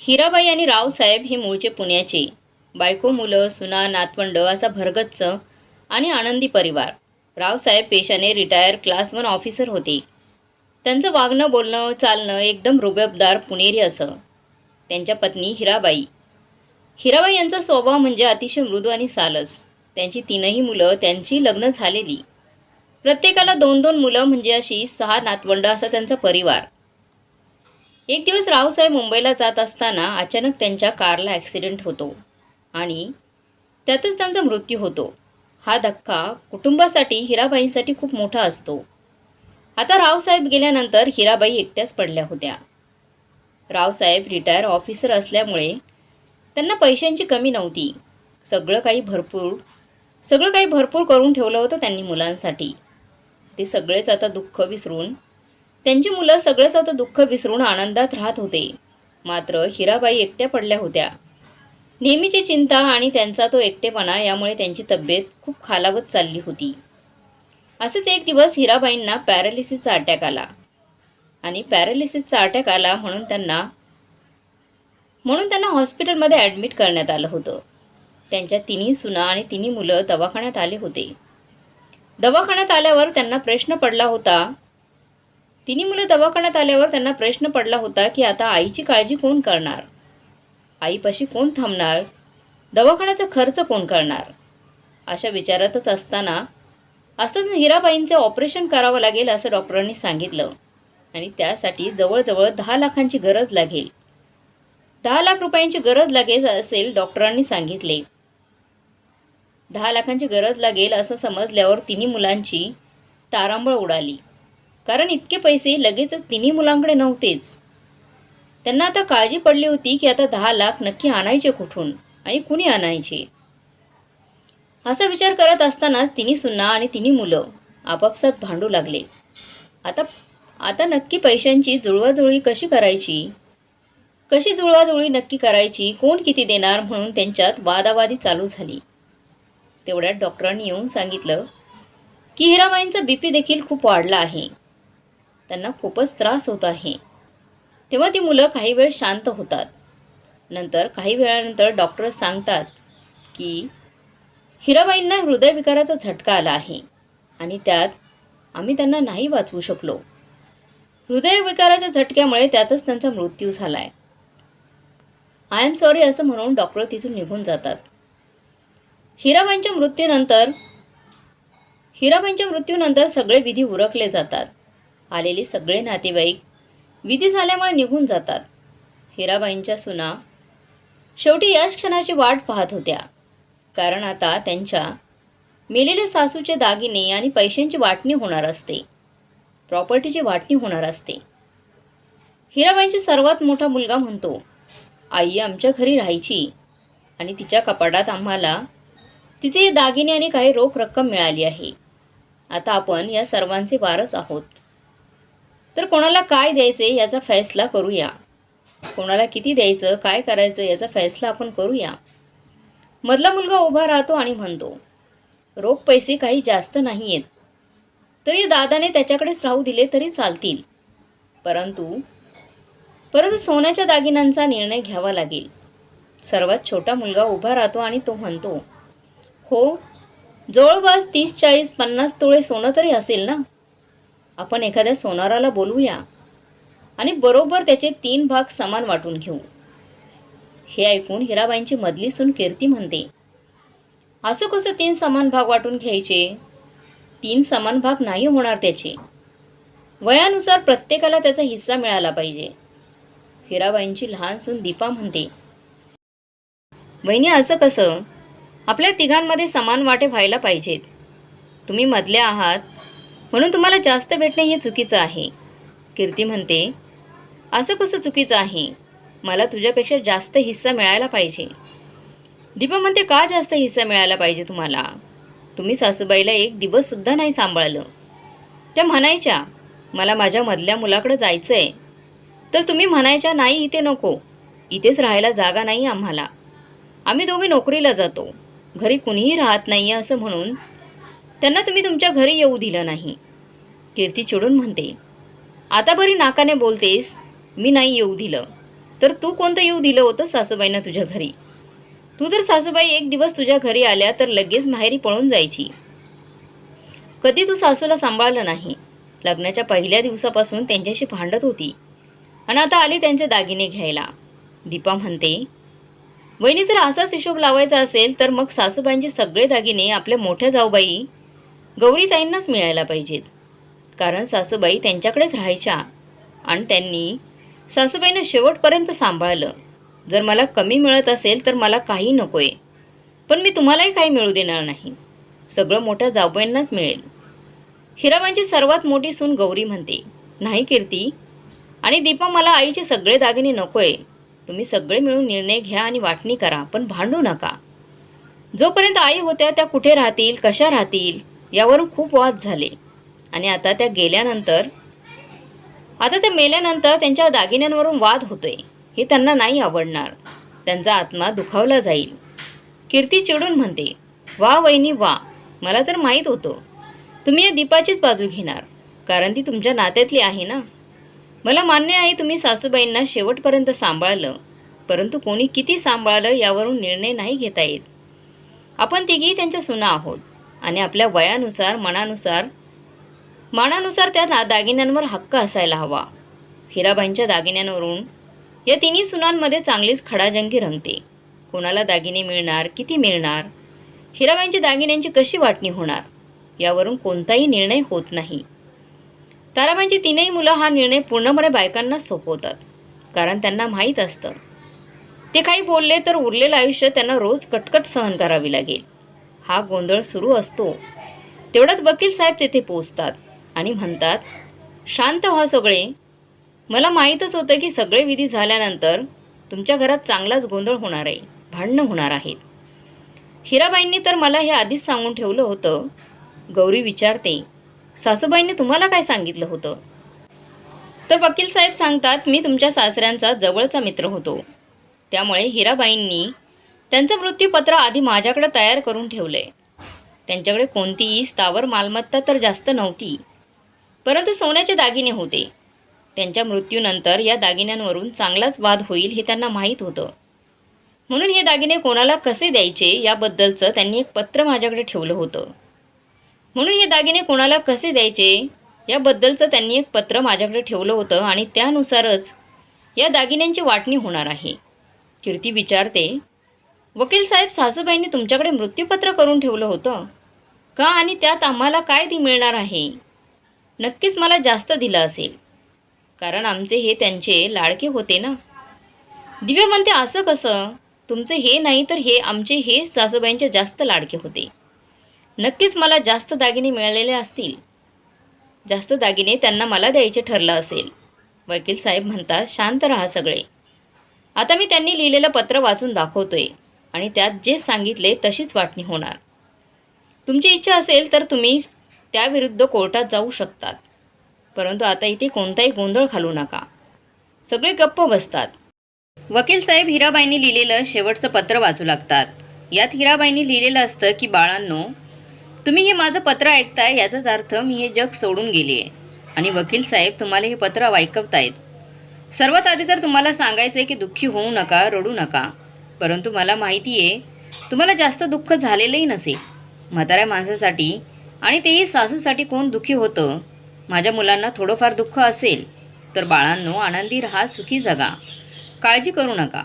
हिराबाई आणि रावसाहेब हे मूळचे पुण्याचे. बायको मुलं सुना नातवंड असा भरगच्च आणि आनंदी परिवार. रावसाहेब पेशाने रिटायर क्लास वन ऑफिसर होते. त्यांचं वागणं बोलणं चालणं एकदम रुबेबदार पुणेरी असं. त्यांच्या पत्नी हिराबाई. हिराबाई यांचा स्वभाव म्हणजे अतिशय मृदू आणि सालस. त्यांची तीनही मुलं त्यांची लग्न झालेली. प्रत्येकाला दोन दोन मुलं म्हणजे अशी सहा नातवंड असा त्यांचा परिवार. एक दिवस रावसाहेब मुंबईला जात असताना अचानक त्यांच्या कारला ॲक्सिडेंट होतो आणि त्यातच त्यांचा मृत्यू होतो. हा धक्का कुटुंबासाठी हिराबाईंसाठी खूप मोठा असतो. आता रावसाहेब गेल्यानंतर हिराबाई एकट्याच पडल्या होत्या. रावसाहेब रिटायर ऑफिसर असल्यामुळे त्यांना पैशांची कमी नव्हती. सगळं काही भरपूर सगळं काही भरपूर करून ठेवलं होतं त्यांनी मुलांसाठी. ते सगळेच आता दुःख विसरून त्यांची मुलं सगळंच आता दुःख विसरून आनंदात राहत होते. मात्र हिराबाई एकट्या पडल्या होत्या. नेहमीची चिंता आणि त्यांचा तो एकटेपणा यामुळे त्यांची तब्येत खूप खालावत चालली होती. असेच एक दिवस हिराबाईंना पॅरालिसिसचा अटॅक आला. आणि पॅरालिसिसचा अटॅक आला म्हणून त्यांना म्हणून त्यांना हॉस्पिटलमध्ये ॲडमिट करण्यात आलं होतं. त्यांच्या तिन्ही सुना आणि तिन्ही मुलं दवाखान्यात आले होते. दवाखान्यात आल्यावर त्यांना प्रश्न पडला होता तिन्ही मुलं दवाखान्यात आल्यावर त्यांना प्रश्न पडला होता की आता आईची काळजी कोण करणार? आईपाशी कोण थांबणार? दवाखान्याचा खर्च कोण करणार? अशा विचारातच असताना असताच हिराबाईंचे ऑपरेशन करावं लागेल असं डॉक्टरांनी सांगितलं. आणि त्यासाठी जवळजवळ दहा लाखांची गरज लागेल. दहा लाख रुपयांची गरज लागेल असेल डॉक्टरांनी सांगितले. दहा लाखांची गरज लागेल असं समजल्यावर तिन्ही मुलांची तारांबळ उडाली. कारण इतके पैसे लगेचच तिन्ही मुलांकडे नव्हतेच. त्यांना आता काळजी पडली होती की आता दहा लाख नक्की आणायचे कुठून आणि कुणी आणायचे? असा विचार करत असतानाच तिन्ही सुन्ना आणि तिन्ही मुलं आपापसात भांडू लागले. आता आता नक्की पैशांची जुळवाजुळवी कशी करायची? कशी जुळवाजुळवी नक्की करायची? कोण किती देणार म्हणून त्यांच्यात वादावादी चालू झाली. तेवढ्यात डॉक्टरांनी येऊन सांगितलं की हिराबाईंचा बी पी देखील खूप वाढला आहे. त्यांना खूपच त्रास होत आहे. तेव्हा ती मुलं काही वेळ शांत होतात. नंतर काही वेळानंतर डॉक्टर सांगतात की हिराबाईंना हृदयविकाराचा झटका आला आहे आणि त्यात आम्ही त्यांना नाही वाचवू शकलो. हृदयविकाराच्या झटक्यामुळे त्यातच त्यांचा मृत्यू झाला आहे आय एम सॉरी असं म्हणून डॉक्टर तिथून निघून जातात. हिराबाईंच्या मृत्यूनंतर हिराबाईंच्या मृत्यूनंतर सगळे विधी उरकले जातात. आलेले सगळे नातेवाईक विधी झाल्यामुळे निघून जातात. हिराबाईंच्या सुना शेवटी याच क्षणाची वाट पाहत होत्या. कारण आता त्यांच्या मेलेल्या सासूचे दागिने आणि पैशांची वाटणी होणार असते. प्रॉपर्टीची वाटणी होणार असते. हिराबाईंची सर्वात मोठा मुलगा म्हणतो आई आमच्या घरी राहायची आणि तिच्या कपाटात आम्हाला तिचे दागिने आणि काही रोख रक्कम मिळाली आहे. आता आपण या सर्वांचे वारस आहोत. तर कोणाला काय द्यायचे याचा फैसला करूया. कोणाला किती द्यायचं काय करायचं याचा फैसला आपण करूया. मधला मुलगा उभा राहतो आणि म्हणतो रोख पैसे काही जास्त नाही आहेत तरी दादाने त्याच्याकडेच राहू दिले तरी चालतील. परंतु परंतु सोन्याच्या दागिन्यांचा निर्णय घ्यावा लागेल. सर्वात छोटा मुलगा उभा राहतो आणि तो म्हणतो हो जवळपास तीस चाळीस पन्नास तोळे सोनं तरी असेल ना? आपण एखाद्या सोनाराला बोलवूया आणि बरोबर त्याचे तीन भाग समान वाटून घेऊ. हे ऐकून हिराबाईंची मधली सून कीर्ती म्हणते. असं कसं तीन समान भाग वाटून घ्यायचे? तीन समान भाग नाही होणार त्याचे. वयानुसार प्रत्येकाला त्याचा हिस्सा मिळाला पाहिजे. हिराबाईंची लहान सून दीपा म्हणते. वहिनी असं कसं? आपल्या तिघांमध्ये समान वाटे व्हायला पाहिजेत. तुम्ही मधल्या आहात म्हणून तुम्हाला जास्त भेटणे हे चुकीचं आहे. कीर्ती म्हणते असं कसं चुकीचं आहे? मला तुझ्यापेक्षा जास्त हिस्सा मिळायला पाहिजे. दीपा म्हणते का जास्त हिस्सा मिळायला पाहिजे तुम्हाला? तुम्ही सासूबाईला एक दिवससुद्धा नाही सांभाळलं. त्या म्हणायच्या मला माझ्या मधल्या मुलाकडं जायचं आहे तर तुम्ही म्हणायच्या नाही इथे नको. इथेच राहायला जागा नाही आम्हाला. आम्ही दोघे नोकरीला जातो. घरी कुणीही राहत नाही आहे असं म्हणून त्यांना तुम्ही तुमच्या घरी येऊ दिलं नाही. कीर्ती चिडून म्हणते आता बरी नाकाने बोलतेस मी नाही येऊ दिलं. तर तू कोणतं येऊ दिलं होतं सासूबाईंना तुझ्या घरी? तू तर सासूबाई एक दिवस तुझ्या घरी आल्या तर लगेच माहेरी पळून जायची. कधी तू सासूला सांभाळलं नाही? लग्नाच्या पहिल्या दिवसापासून त्यांच्याशी भांडत होती. आणि आता आली त्यांचे दागिने घ्यायला. दीपा म्हणते वहिनी जर असाच हिशोब लावायचा असेल तर मग सासूबाईंचे सगळे दागिने आपल्या मोठ्या जाऊबाई गौरीताईंनाच मिळायला पाहिजेत. कारण सासूबाई त्यांच्याकडेच राहायच्या आणि त्यांनी सासूबाईंना शेवटपर्यंत सांभाळलं. जर मला कमी मिळत असेल तर मला काही नको आहे पण मी तुम्हालाही काही मिळू देणार नाही. सगळं मोठ्या जाऊबाईंनाच मिळेल. हिराबाईंची सर्वात मोठी सून गौरी म्हणते नाही कीर्ती. आणि दीपा मला आईचे सगळे दागिने नको आहे तुम्ही सगळे मिळून निर्णय घ्या आणि वाटणी करा पण भांडू नका. जोपर्यंत आई होत्या त्या कुठे राहतील कशा राहतील? यावरून खूप वाद झाले. आणि आता त्या गेल्यानंतर आता त्या मेल्यानंतर त्यांच्या दागिन्यांवरून वाद होतोय. हे त्यांना नाही आवडणार. त्यांचा आत्मा दुखावला जाईल. कीर्ती चिडून म्हणते वा वहिनी वा. मला तर माहीत होतं. तुम्ही या दीपाचीच बाजू घेणार कारण ती तुमच्या नात्यातली आहे ना? मला मान्य आहे तुम्ही सासूबाईंना शेवटपर्यंत सांभाळलं परंतु कोणी किती सांभाळलं यावरून निर्णय नाही घेता येत. आपण तिघी त्यांच्या सुना आहोत. आणि आपल्या वयानुसार मनानुसार मानानुसार त्या ना दागिन्यांवर हक्क असायला हवा. हिराबाईंच्या दागिन्यांवरून या तिन्ही सुनांमध्ये चांगलीच खडाजंगी रंगते. कोणाला दागिने मिळणार किती मिळणार? हिराबाईंच्या दागिन्यांची कशी वाटणी होणार? यावरून कोणताही निर्णय होत नाही. ताराबाईंची तीनही मुलं हा निर्णय पूर्णपणे बायकांनाच सोपवतात कारण त्यांना माहीत असतं. ते काही बोलले तर उरलेलं आयुष्य त्यांना रोज कटकट सहन करावी लागेल. हा गोंधळ सुरू असतो. तेवढ्यात वकील साहेब तेथे पोचतात आणि म्हणतात शांत व्हा सगळे. मला माहीतच होतं की सगळे विधी झाल्यानंतर तुमच्या घरात चांगलाच गोंधळ होणार आहे भांडणं होणार आहेत. हिराबाईंनी तर मला हे आधीच सांगून ठेवलं होतं. गौरी विचारते सासूबाईंनी तुम्हाला काय सांगितलं होतं? तर वकील साहेब सांगतात मी तुमच्या सासऱ्यांचा जवळचा मित्र होतो. त्यामुळे हिराबाईंनी त्यांचं मृत्यूपत्र आधी माझ्याकडे तयार करून ठेवलं. आहे त्यांच्याकडे कोणतीही स्थावर मालमत्ता तर जास्त नव्हती. परंतु सोन्याचे दागिने होते. त्यांच्या मृत्यूनंतर या दागिन्यांवरून चांगलाच वाद होईल हे त्यांना माहीत होतं. म्हणून हे दागिने कोणाला कसे द्यायचे याबद्दलचं त्यांनी एक पत्र माझ्याकडे ठेवलं होतं. म्हणून हे दागिने कोणाला कसे द्यायचे याबद्दलचं त्यांनी एक पत्र माझ्याकडे ठेवलं होतं आणि त्यानुसारच या दागिन्यांची वाटणी होणार आहे. कीर्ती विचारते वकील साहेब सासूबाईंनी तुमच्याकडे मृत्यूपत्र करून ठेवलं होतं. का आणि त्यात आम्हाला काय ती मिळणार आहे? नक्कीच मला जास्त दिलं असेल. कारण आमचे हे त्यांचे लाडके होते ना. दिव्या म्हणते असं कसं? तुमचे हे नाही तर हे आमचे हे सासूबाईंचे जास्त लाडके होते. नक्कीच मला जास्त दागिने मिळालेले असतील. जास्त दागिने त्यांना मला द्यायचे ठरलं असेल. वकील साहेब म्हणतात शांत राहा सगळे. आता मी त्यांनी लिहिलेलं पत्र वाचून दाखवतोय. आणि त्यात जे सांगितले तशीच वाटणी होणार. तुमची इच्छा असेल तर तुम्ही त्याविरुद्ध कोर्टात जाऊ शकतात. परंतु आता इथे कोणताही गोंधळ घालू नका. सगळे गप्प बसतात. वकील साहेब हिराबाईंनी लिहिलेलं शेवटचं पत्र वाचू लागतात. यात हिराबाईंनी लिहिलेलं असतं की बाळांनो तुम्ही हे माझं पत्र ऐकताय याचाच अर्थ मी हे जग सोडून गेली आहे आणि वकील साहेब तुम्हाला हे पत्र ऐकवतायत सर्वात आधी तर तुम्हाला सांगायचं आहे की दुःखी होऊ नका रडू नका. परंतु मला माहिती आहे तुम्हाला जास्त दुःख झालेलंही नसेल. म्हाताऱ्या माणसासाठी आणि तेही सासूसाठी कोण दुःखी होतं? माझ्या मुलांना थोडंफार दुःख असेल तर बाळांनो आनंदी राहा सुखी जगा. काळजी करू नका.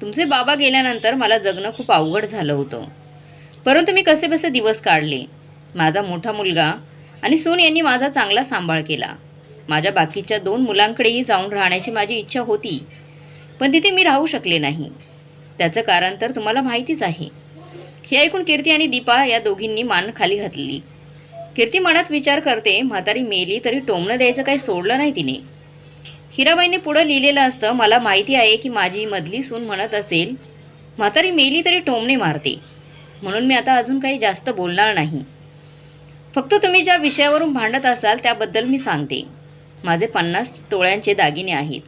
तुमचे बाबा गेल्यानंतर मला जगणं खूप अवघड झालं होतं. परंतु मी कसेबसे दिवस काढले? माझा मोठा मुलगा आणि सून यांनी माझा चांगला सांभाळ केला. माझ्या बाकीच्या दोन मुलांकडेही जाऊन राहण्याची माझी इच्छा होती पण तिथे मी राहू शकले नाही. त्याचं कारण तर तुम्हाला माहितीच आहे. हे ऐकून कीर्ती आणि दीपा या दोघींनी मान खाली घातली. कीर्ती मनात विचार करते म्हातारी मेली तरी टोमणं द्यायचं काही सोडलं नाही तिने. हिराबाईंनी पुढं लिहिलेलं असतं मला माहिती आहे की माझी मधली सून म्हणत असेल म्हातारी मेली तरी टोमणे मारते. म्हणून मी आता अजून काही जास्त बोलणार नाही. फक्त तुम्ही ज्या विषयावरून भांडत असाल त्याबद्दल मी सांगते. माझे पन्नास तोळ्यांचे दागिने आहेत.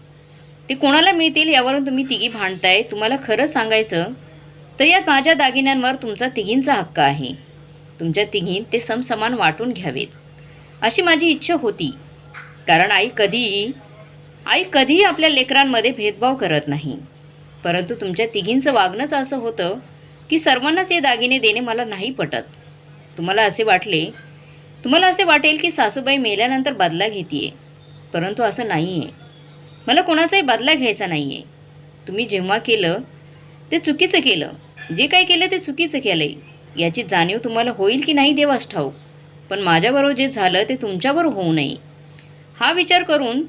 ते कोणाला मिळतील यावरून तुम्ही तिघी भांडताय. तुम्हाला खरं सांगायचं तर यात माझ्या दागिन्यांवर तुमचा तिघींचा हक्क आहे. तुमच्या तिघीं ते समसमान वाटून घ्यावेत. अशी माझी इच्छा होती. कारण आई कधीही आई कधीही आपल्या लेकरांमध्ये भेदभाव करत नाही. परंतु तुमच्या तिघींचं वागणंच असं होतं की सर्वांनाच हे दागिने देणे मला नाही पटत. तुम्हाला असे वाटले तुम्हाला असे वाटेल की सासूबाई मेल्यानंतर बदला घेते परंतु असं नाही आहे मला कोणाचाही बदला घ्यायचा नाही आहे तुम्ही जेव्हा केलं ते चुकीचं केलं. जे काही केलं ते चुकीचं केलं आहे याची जाणीव तुम्हाला होईल की नाही देवास ठाऊक. पण माझ्याबरोबर जे झालं ते तुमच्यावर होऊ नये. हा विचार करून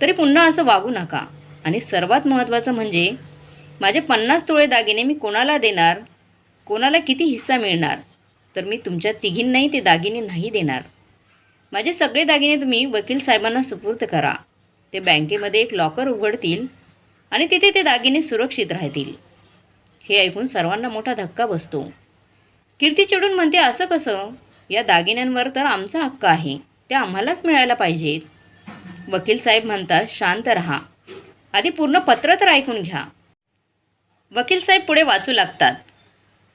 तरी पुन्हा असं वागू नका. आणि सर्वात महत्त्वाचं म्हणजे माझे पन्नास तोळे दागिने मी कोणाला देणार कोणाला किती हिस्सा मिळणार तर मी तुमच्या तिघींनाही ते दागिने नाही देणार. माझे सगळे दागिने तुम्ही वकील साहेबांना सुपूर्द करा. ते बँकेमध्ये एक लॉकर उघडतील आणि तिथे ते दागिने सुरक्षित राहतील. हे ऐकून सर्वांना मोठा धक्का बसतो. कीर्ती चिडून म्हणते असं कसं? या दागिन्यांवर तर आमचा हक्क आहे. ते आम्हालाच मिळायला पाहिजेत. वकील साहेब म्हणतात शांत रहा. आधी पूर्ण पत्र तर ऐकून घ्या. वकील साहेब पुढे वाचू लागतात.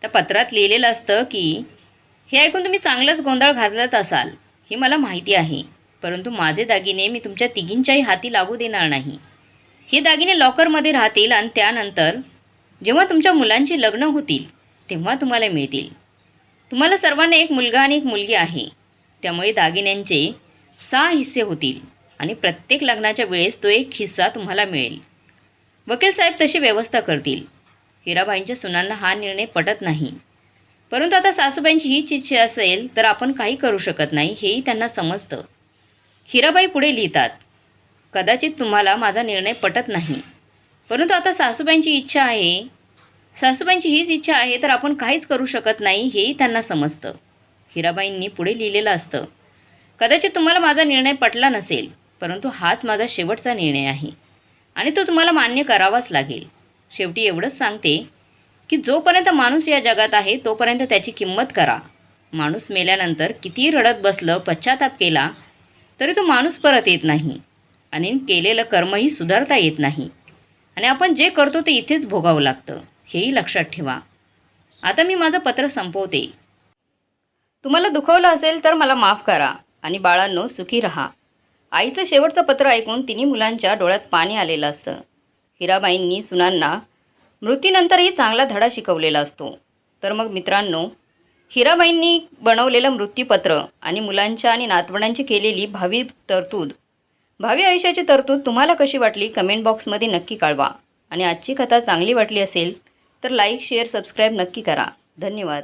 त्या पत्रात लिहिलेलं असतं की हे ऐकून तुम्ही चांगलंच गोंधळ घालत असाल. हे मला माहिती आहे. परंतु माझे दागिने मी तुमच्या तिघींच्याही हाती लागू देणार नाही. हे दागिने लॉकरमध्ये राहतील आणि त्यानंतर जेव्हा तुमच्या मुलांची लग्न होतील तेव्हा तुम्हाला मिळतील. तुम्हाला सर्वांना एक मुलगा आणि एक मुलगी आहे. त्यामुळे दागिन्यांचे सहा हिस्से होतील आणि प्रत्येक लग्नाच्या वेळेस तो एक हिस्सा तुम्हाला मिळेल. वकील साहेब तशी व्यवस्था करतील. हिराबाईंच्या सुनांना हा निर्णय पटत नाही. परंतु आता सासूबाईंची हीच इच्छा असेल तर आपण काही करू शकत नाही हेही त्यांना समजतं. हिराबाई पुढे लिहितात कदाचित तुम्हाला माझा निर्णय पटत नाही. परंतु आता सासूबाईंची इच्छा आहे. सासूबाईंची हीच इच्छा आहे तर आपण काहीच करू शकत नाही हेही त्यांना समजतं. हिराबाईंनी पुढे लिहिलेलं असतं कदाचित तुम्हाला माझा निर्णय पटला नसेल परंतु हाच माझा शेवटचा निर्णय आहे आणि तो तुम्हाला मान्य करावाच लागेल. शेवटी एवढंच सांगते की जोपर्यंत माणूस या जगात आहे तोपर्यंत त्याची किंमत करा. माणूस मेल्यानंतर कितीही रडत बसलं पश्चाताप केला तरी तो माणूस परत येत नाही. आणि केलेलं कर्मही सुधारता येत नाही. आणि आपण जे करतो ते इथेच भोगावं लागतं. हेही लक्षात ठेवा. आता मी माझं पत्र संपवते. तुम्हाला दुखवलं असेल तर मला माफ करा. आणि बाळांनो सुखी रहा. आईचं शेवटचं पत्र ऐकून तिन्ही मुलांच्या डोळ्यात पाणी आलेलं असतं. हिराबाईंनी सुनांना मृत्यूनंतरही चांगला धडा शिकवलेला असतो. तर मग मित्रांनो हिराबाईंनी बनवलेलं मृत्यूपत्र आणि मुलांच्या आणि नातवंडांची केलेली भावी तरतूद. भावी आयुष्याची तरतूद तुम्हाला कशी वाटली? कमेंट बॉक्समध्ये नक्की कळवा. आणि आजची कथा चांगली वाटली असेल तर लाईक शेअर सबस्क्राईब नक्की करा. धन्यवाद.